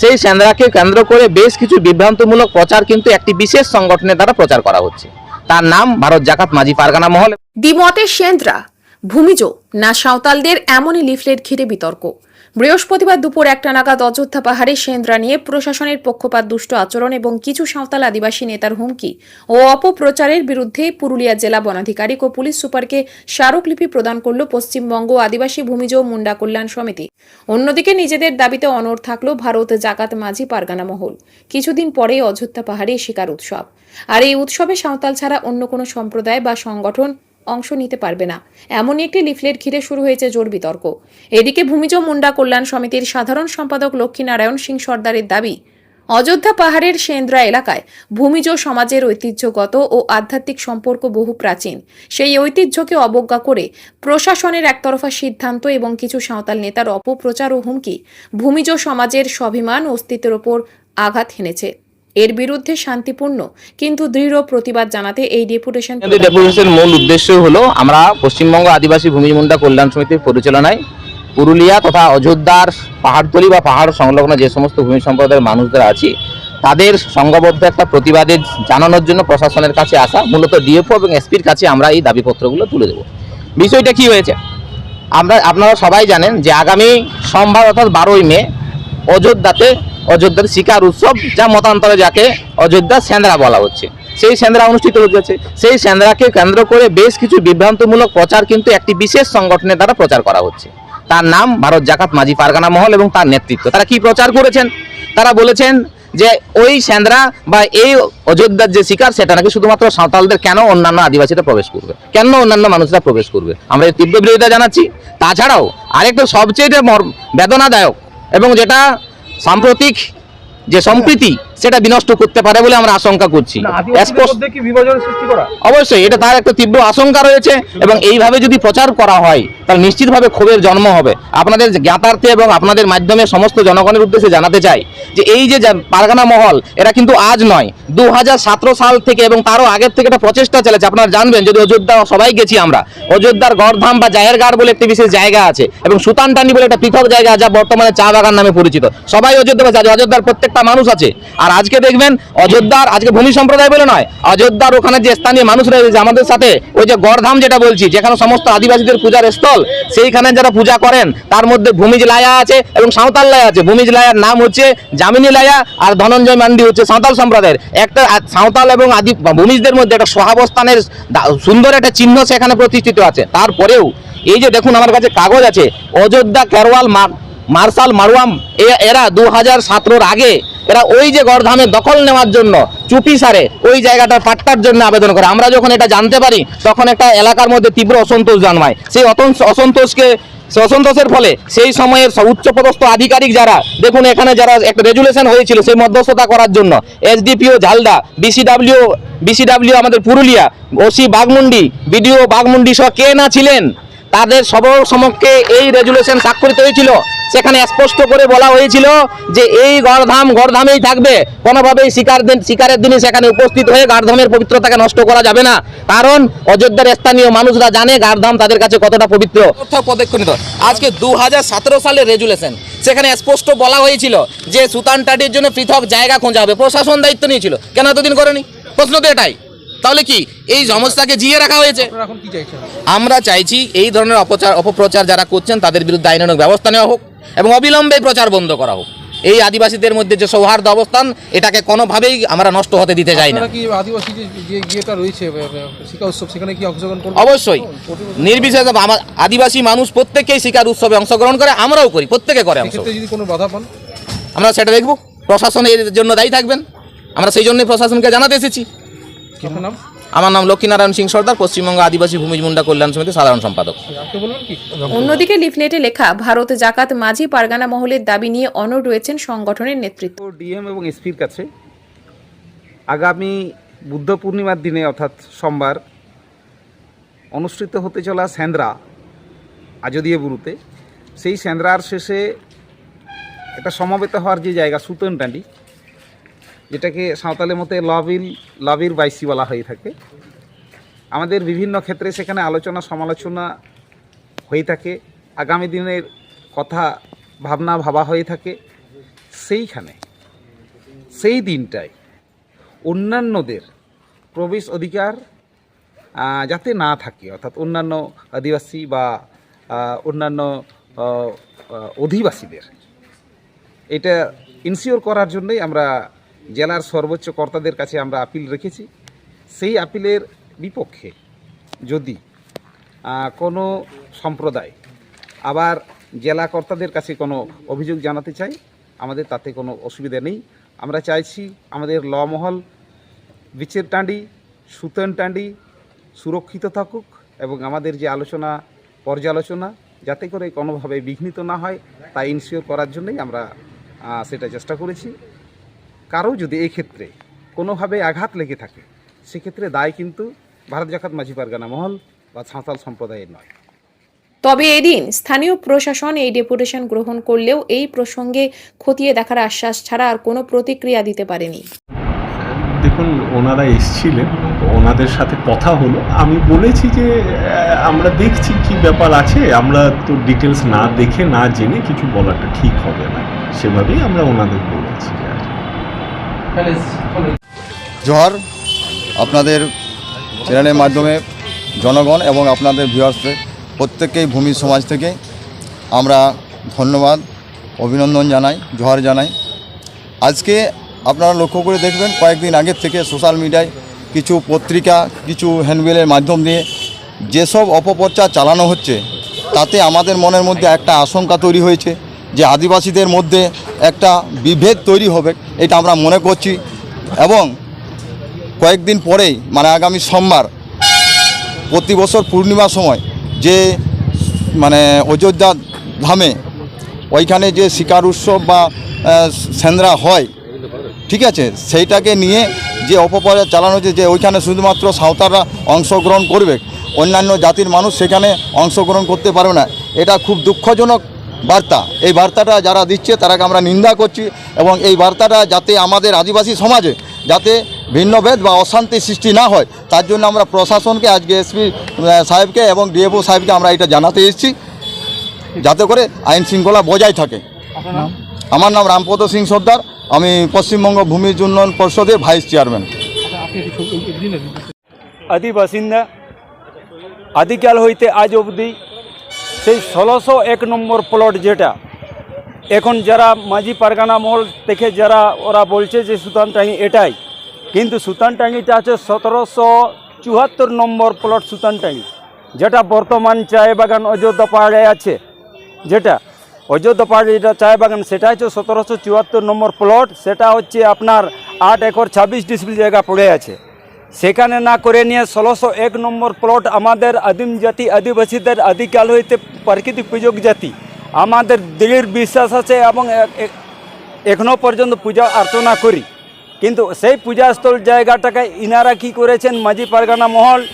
সেই সেন্দ্রাকে কেন্দ্র করে বেশ কিছু বিভ্রান্তমূলক প্রচার কিন্তু একটি বিশেষ সংগঠনের দ্বারা প্রচার করা হচ্ছে। তার নাম ভারত জাকাত মাঝি পারগানা মহল। দ্বিমতের সেন্দ্রা ভূমিজ, না সাঁওতালদের এমনই লিফলেট ঘিরে বিতর্ক। বৃহস্পতিবার দুপুর একটা নাগাদ অযোধ্যা পাহাড়ে সেন্দ্রা নিয়ে প্রশাসনের পক্ষপাত দুষ্ট আচরণ এবং কিছু সাঁওতাল আদিবাসী নেতার হুমকি ও অপপ্রচারের বিরুদ্ধে পুরুলিয়া জেলা বনাধিকারিক ও পুলিশ সুপারকে স্মারকলিপি প্রদান করল পশ্চিমবঙ্গ আদিবাসী ভূমিজ মুন্ডা কল্যাণ সমিতি। অন্যদিকে নিজেদের দাবিতে অনড় থাকল ভারত জাকাত মাঝি পারগানা মহল। কিছুদিন পরেই অযোধ্যা পাহাড়ে শিকার উৎসব। আর এই উৎসবে সাঁওতাল ছাড়া অন্য কোনো সম্প্রদায় বা সংগঠন অংশ নিতে পারবে না। এমনই একটি লিফলেট ঘিরে শুরু হয়েছে জোর বিতর্ক। এদিকে ভূমিজ মুন্ডা কল্যাণ সমিতির সাধারণ সম্পাদক লক্ষ্মীনারায়ণ সিং সর্দারের দাবি, অযোধ্যা পাহাড়ের সেন্দ্রা এলাকায় ভূমিজ সমাজের ঐতিহ্যগত ও আধ্যাত্মিক সম্পর্ক বহু প্রাচীন। সেই ঐতিহ্যকে অবজ্ঞা করে প্রশাসনের একতরফা সিদ্ধান্ত এবং কিছু সাঁওতাল নেতার অপপ্রচার ও হুমকি ভূমিজ সমাজের স্বাভিমান অস্তিত্বের ওপর আঘাত হেনেছে। এর বিরুদ্ধে শান্তিপূর্ণ কিন্তু দৃঢ় প্রতিবাদ জানাতে এই ডেপুটেশন ডেপুটেশনের মূল উদ্দেশ্য হলো আমরা পশ্চিমবঙ্গ আদিবাসী ভূমি মুন্ডা কল্যাণ সমিতির পরিচালনায় পুরুলিয়া তথা অযোধ্যার পাহাড়তলি বা পাহাড় সংলগ্ন যে সমস্ত ভূমি সম্প্রদায়ের মানুষদের আছি, তাদের সংঘবদ্ধ একটা প্রতিবাদে জানানোর জন্য প্রশাসনের কাছে আসা, মূলত ডিএফও এবং এসপির কাছে আমরা এই দাবিপত্রগুলো তুলে দেব। বিষয়টা কি হয়েছে? আমরা, আপনারা সবাই জানেন যে আগামী সোমবার অর্থাৎ বারোই মে অযোধ্যাতে অযোধ্যার শিকার উৎসব যা মতান্তরে যাকে অযোধ্যা সেন্দ্রা বলা হচ্ছে। সেই সেন্দ্রা অনুষ্ঠিত হতে যাচ্ছে সেই সেন্দ্রাকে কেন্দ্র করে বেশ কিছু বিভ্রান্তমূলক প্রচার কিন্তু একটি বিশেষ সংগঠনের দ্বারা প্রচার করা হচ্ছে। তার নাম ভারত জাকাত মাঝি পারগানা মহল এবং তার নেতৃত্ব। তারা কি প্রচার করেছেন? তারা বলেছেন যে ওই সেন্দ্রা বা এই অযোধ্যার যে শিকার, সেটা নাকি শুধুমাত্র সাঁওতালদের কেন অন্যান্য আদিবাসীরা প্রবেশ করবে? কেন অন্যান্য মানুষরা প্রবেশ করবে? আমরা তীব্র বিরোধিতা জানাচ্ছি। তাছাড়াও আরেকটা সবচেয়ে বেদনাদায়ক এবং যেটা সাম্প্রতিক যে সম্প্রীতি সেটা বিনষ্ট করতে পারে বলে আমরা আশঙ্কা করছি। অবশ্যই এটা তার একটা তীব্র আশঙ্কা রয়েছে এবং এইভাবে যদি প্রচার করা হয় তাহলে নিশ্চিতভাবে ক্ষোভের জন্ম হবে। আপনাদের জ্ঞাতার্থে এবং আপনাদের মাধ্যমে সমস্ত জনগণের উদ্দেশ্যে জানাতে চাই যে এই যে পারগানা মহল এরা কিন্তু আজ নয় দু সাল থেকে এবং তারও আগের থেকে একটা প্রচেষ্টা চলেছে আপনারা জানবেন যদি অযোধ্যা সবাই গেছি আমরা অযোধ্যার গড়ধাম বা জাহেরগাড় বলে একটি বিশেষ জায়গা আছে এবং সুতানটানি বলে একটা পৃথক জায়গা যা বর্তমানে চা বাগান নামে পরিচিত। সবাই অযোধ্যা আছে অযোধ্যার প্রত্যেকটা মানুষ আছে। আর আজকে দেখবেন অযোধ্যার, আজকে ভূমি সম্প্রদায় বলে নয়, অযোধ্যার ওখানে যে স্থানীয় মানুষ রয়েছে আমাদের সাথে, ওই যে গড়ধাম যেটা বলছি, যেখানে সমস্ত আদিবাসীদের পূজার স্থল, সেইখানে যারা পূজা করেন, তার মধ্যে ভূমিজ লায়া আছে এবং সাঁওতাল লায়া আছে। ভূমিজ লায়ার নাম হচ্ছে জামিনী লায়া আর ধনঞ্জয় মান্ডি হচ্ছে সাঁওতাল সম্প্রদায়ের। একটা সাঁওতাল এবং আদি, ভূমিজদের মধ্যে একটা সহাবস্থানের সুন্দর একটা চিহ্ন সেখানে প্রতিষ্ঠিত আছে। তারপরেও, এই যে দেখুন আমার কাছে কাগজ আছে, অযোধ্যা, কেরওয়াল মার্শাল মারওয়াম এ- এরা দু হাজার আগে এরা ওই যে গড়ধামের দখল নেওয়ার জন্য চুপি সারে ওই জায়গাটা পাট্টার জন্য আবেদন করে। আমরা যখন এটা জানতে পারি, তখন একটা এলাকার মধ্যে তীব্র অসন্তোষ জন্মায়। সেই অসন্তোষকে অসন্তোষের ফলে সেই সময়ের উচ্চপদস্থ আধিকারিক যারা, দেখুন এখানে যারা একটা রেজুলেশন হয়েছিল সেই মধ্যস্থতা করার জন্য। এসডিপিও ঝালদা, বিসিডাব্লিউ বিসিডাব্লিউ আমাদের পুরুলিয়া, ওসি বাগমুন্ডি, বিডিও বাগমুন্ডি সহ কে না ছিলেন? তাদের সব সমক্ষে এই রেজুলেশন স্বাক্ষরিত হয়েছিল। সেখানে স্পষ্ট করে বলা হয়েছিল যে এই গড়ধাম গড়ধামেই থাকবে। কোনোভাবেই শিকার দিন শিকারের দিনে সেখানে উপস্থিত হয়ে গার্ধামের পবিত্রতাকে নষ্ট করা যাবে না। কারণ অযোধ্যার স্থানীয় মানুষরা জানে গার্ধাম তাদের কাছে কতটা পবিত্র। পদক্ষেপ আজকে দু হাজার সতেরো সালের রেজুলেশন। সেখানে স্পষ্ট বলা হয়েছিল যে সুতান টাটির জন্য পৃথক জায়গা খোঁজা হবে। প্রশাসন দায়িত্ব নিয়েছিল। কেন এতদিন করেনি? প্রশ্ন তো এটাই। তাহলে কি? এই সমস্যাকে জিয়ে রাখা হয়েছে। আমরা চাইছি এই ধরনের অপচার অপপ্রচার যারা করছেন তাদের বিরুদ্ধে আইনানুগ ব্যবস্থা নেওয়া হোক এবং অবিলম্বে প্রচার বন্ধ করা হোক। এই আদিবাসীদের মধ্যে যে সৌহার্দ্য অবস্থান এটাকে কোনোভাবেই আমরা নষ্ট হতে দিতে চাই না। অবশ্যই। নির্বিশেষে আমার আদিবাসী মানুষ প্রত্যেকেই শিকার উৎসবে অংশগ্রহণ করে আমরাও করি প্রত্যেকে করে আমরা সেটা দেখব। প্রশাসন এর জন্য দায়ী থাকবেন। আমরা সেই জন্যই প্রশাসনকে জানাতে এসেছি। নাম? আমার নাম লক্ষ্মীনারায়ণ সিং সর্দার পশ্চিমবঙ্গ আদিবাসী ভূমি মুন্ডা কল্যাণ সমিতির সাধারণ সম্পাদক। কি? অন্যদিকে লিফলেটে লেখা ভারত জাকাত মাঝি পারগানা মহলের দাবি নিয়ে অনড় রয়েছেন সংগঠনের নেতৃত্ব। ডিএম এবং এসপির কাছে আগামী বুদ্ধ পূর্ণিমার দিনে অর্থাৎ সোমবার অনুষ্ঠিত হতে চলা স্যান্দ্রা আজদিয়া বুরুতে সেই স্যান্দ্রার শেষে একটা সমবেত হওয়ার যে জায়গা সুতন সুতনটান্ডি যেটাকে সাঁওতালের মতে লবিল, লবির বাইসি বলা হয়ে থাকে। আমাদের বিভিন্ন ক্ষেত্রে সেখানে আলোচনা, সমালোচনা হয়ে থাকে। আগামী দিনের কথা, ভাবনা, ভাবা হয়ে থাকে। সেইখানে, সেই দিনটায় অন্যান্যদের প্রবেশ অধিকার যাতে না থাকে, অর্থাৎ অন্যান্য আদিবাসী বা অন্যান্য অধিবাসীদের। এটা ইনসিওর করার জন্যই আমরা জেলার সর্বোচ্চ কর্তাদের কাছে আমরা আপিল রেখেছি। সেই আপিলের বিপক্ষে যদি কোনো সম্প্রদায় আবার জেলা কর্তাদের কাছে কোনো অভিযোগ জানাতে চাই আমাদের তাতে কোনো অসুবিধা নেই। আমরা চাইছি আমাদের ল মহল বিচের টাঁডি সুতন টাঁডি সুরক্ষিত থাকুক এবং আমাদের যে আলোচনা, পর্যালোচনা, যাতে করে কোনোভাবে বিঘ্নিত না হয় তা ইনশিওর করার জন্যই আমরা সেটা চেষ্টা করেছি। কারও যদি এই ক্ষেত্রে কোনোভাবে আঘাত লেগে থাকে সেক্ষেত্রে দায় কিন্তু ভারত জাকাত মাঝি পারগানা মহল বা সাঁওতাল সম্প্রদায়ের নয়। তবে এদিন স্থানীয় প্রশাসন এই ডেপুটেশন গ্রহণ করলেও এই প্রসঙ্গে খতিয়ে দেখার আশ্বাস ছাড়া আর কোনো প্রতিক্রিয়া দিতে পারেনি। দেখুন ওনারা এসছিলেন ওনাদের সাথে কথা হলো। আমি বলেছি যে আমরা দেখছি কি ব্যাপার আছে। আমরা তো ডিটেলস না দেখে না জেনে কিছু বলাটা ঠিক হবে না। সেভাবেই আমরা ওনাদের বলেছি আর। জোহার, আপনাদের চ্যানেলের মাধ্যমে জনগণ এবং আপনাদের ভিউয়ার্সদের প্রত্যেককেই ভূমি সমাজ থেকে আমরা ধন্যবাদ, অভিনন্দন জানাই, জোহার জানাই। আজকে আপনারা লক্ষ্য করে দেখবেন, কয়েকদিন আগের থেকে সোশ্যাল মিডিয়ায় কিছু পত্রিকা, কিছু হ্যান্ডবিলের মাধ্যম দিয়ে যেসব অপপ্রচার চালানো হচ্ছে, তাতে আমাদের মনের মধ্যে একটা আশঙ্কা তৈরি হয়েছে। যে আদিবাসীদের মধ্যে একটা বিভেদ তৈরি হবে, এটা আমরা মনে করছি। এবং কয়েকদিন পরেই মানে আগামী সোমবার, প্রতি বছর পূর্ণিমার সময় যে মানে অযোধ্যা ধামে ওইখানে যে শিকার উৎসব বা সেন্দ্রা হয়, ঠিক আছে? সেইটাকে নিয়ে যে অপপ্রচার চালানো হচ্ছে, যে ওইখানে শুধুমাত্র সাঁওতালরা অংশগ্রহণ করবে, অন্যান্য জাতির মানুষ সেখানে অংশগ্রহণ করতে পারবে না, এটা খুব দুঃখজনক। বার্তা। এই বার্তাটা যারা দিচ্ছে তারাকে আমরা নিন্দা করছি এবং এই বার্তাটা যাতে আমাদের আদিবাসী সমাজে যাতে ভিন্নভেদ বা অশান্তি সৃষ্টি না হয় তার জন্য আমরা প্রশাসনকে আজকে এসপি সাহেবকে এবং ডিএফও সাহেবকে আমরা এটা জানাতে এসেছি। যাতে করে আইন শৃঙ্খলা বজায় থাকে। আমার নাম রামপদ সিং সর্দার। আমি পশ্চিমবঙ্গ ভূমি উন্নয়ন পর্ষদের ভাইস চেয়ারম্যান। আদি বাসিন্দা আদিকাল হইতে আজ অবধি সেই ষোলোশো এক নম্বর প্লট যেটা, এখন যারা মাঝি পারগানা মহল থেকে যারা ওরা বলছে যে সুতানটাঙ্গি এটাই, কিন্তু সুতানটাঙ্গিটা আছে সতেরোশো চুয়াত্তর নম্বর প্লট সুতানটাঙ্গি যেটা বর্তমান চায় বাগান অযোধ্যা পাহাড়ে আছে। যেটা অযোধ্যা পাহাড়ে যেটা চায় বাগান সেটা হচ্ছে সতেরোশো চুয়াত্তর নম্বর প্লট সেটা হচ্ছে আপনার আট একর ছাব্বিশ ডিসপ্লে জায়গা পড়ে আছে। সেখানে না করে নিয়ে ষোলোশো এক নম্বর প্লট আমাদের আদিম জাতি, আদিবাসীদের আদিকাল হইতে প্রাকৃতিক সুযোগ জাতি। আমাদের দৃঢ় বিশ্বাস আছে এবং এ- এ- এখনও পর্যন্ত পূজা অর্চনা করি। কিন্তু সেই পূজাস্থল জায়গাটাকে ইনারা কি করেছেন? মাঝি পারগানা মহল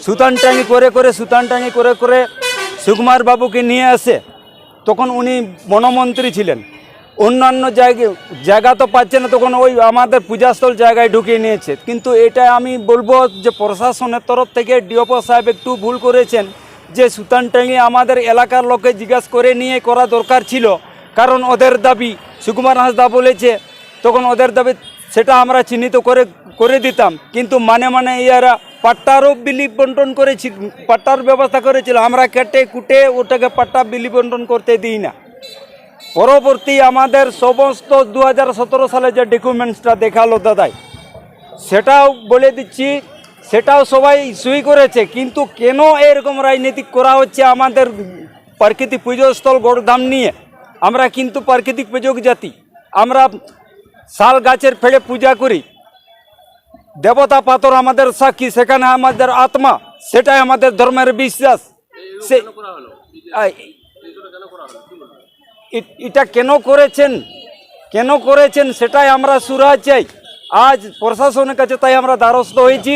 সুতানটাঙ্গি করে করে সুতানটাঙ্গি করে করে সুকুমার বাবুকে নিয়ে আসে। তখন উনি বনমন্ত্রী ছিলেন। অন্যান্য জায়গায় জায়গা তো পাচ্ছে না, তখন ওই আমাদের পূজাস্থল জায়গায় ঢুকিয়ে নিয়েছে। কিন্তু এটা আমি বলব যে প্রশাসনের তরফ থেকে ডিওপো সাহেব একটু ভুল করেছেন, যে সুতানটাঙ্গি আমাদের এলাকার লোকে জিজ্ঞাসা করে নিয়ে করা দরকার ছিল। কারণ ওদের দাবি, সুকুমার হাসদা বলেছে, তখন ওদের দাবি সেটা আমরা চিহ্নিত করে করে দিতাম। কিন্তু মানে মানে ইয়ারা পাট্টারও বিলি বন্টন করেছি, পাট্টার ব্যবস্থা করেছিল, আমরা কেটে কুটে ওটাকে পাট্টা বিলি বন্টন করতে দিই না। পরবর্তী আমাদের সমস্ত দু হাজার সতেরো সালে যে ডকুমেন্টসটা দেখাল দাদাই সেটাও বলে দিচ্ছি সেটাও সবাই সই করেছে কিন্তু কেন এরকম রাজনীতি করা হচ্ছে আমাদের প্রাকৃতিক পুজোস্থল গড়ধাম নিয়ে? আমরা কিন্তু প্রাকৃতিক পুজোক জাতি। আমরা শাল গাছের ফেলে পূজা করি। দেবতা পাথর আমাদের সাক্ষী সেখানে আমাদের আত্মা সেটাই আমাদের ধর্মের বিশ্বাস। সে এটা কেন করেছেন? কেন করেছেন? সেটাই আমরা সুরা চাই। আজ প্রশাসনের কাছে তাই আমরা দ্বারস্থ হয়েছি,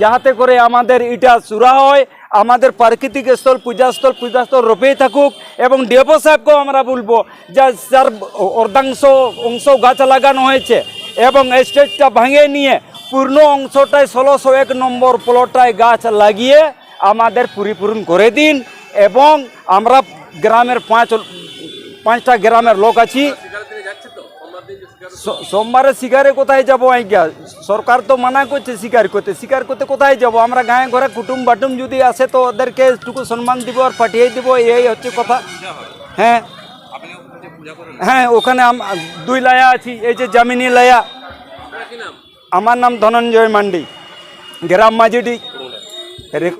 যাহাতে করে আমাদের এটা সুরা হয়, আমাদের প্রাকৃতিক স্থল, পূজাস্থল পূজাস্থল রূপেই থাকুক, এবং ডেপো সাহেবকেও আমরা বলব যা যার অর্ধাংশ, অংশ গাছ লাগানো হয়েছে, এবং স্টেজটা ভাঙে নিয়ে পূর্ণ অংশটায় ষোলোশো এক নম্বর প্লটটায় গাছ লাগিয়ে আমাদের পরিপূরণ করে দিন, এবং আমরা গ্রামের পাঁচ পাঁচটা গ্রামের লোক আছি। স- সোমবারে শিকারে কোথায় যাব আজ্ঞা? সরকার তো মানা করছে শিকার করতে। শিকার করতে কোথায় যাব? আমরা গায়ে ঘরে কুটুম বাটুম যদি আসে তো ওদেরকে একটুকু সম্মান দিব আর পাঠিয়ে দিব এই হচ্ছে কথা। হ্যাঁ। হ্যাঁ ওখানে আম- দুই লায়া আছি এই যে জামিনী লায়া। আমার নাম ধনঞ্জয় মান্ডি গ্রাম মাঝিডি। রে-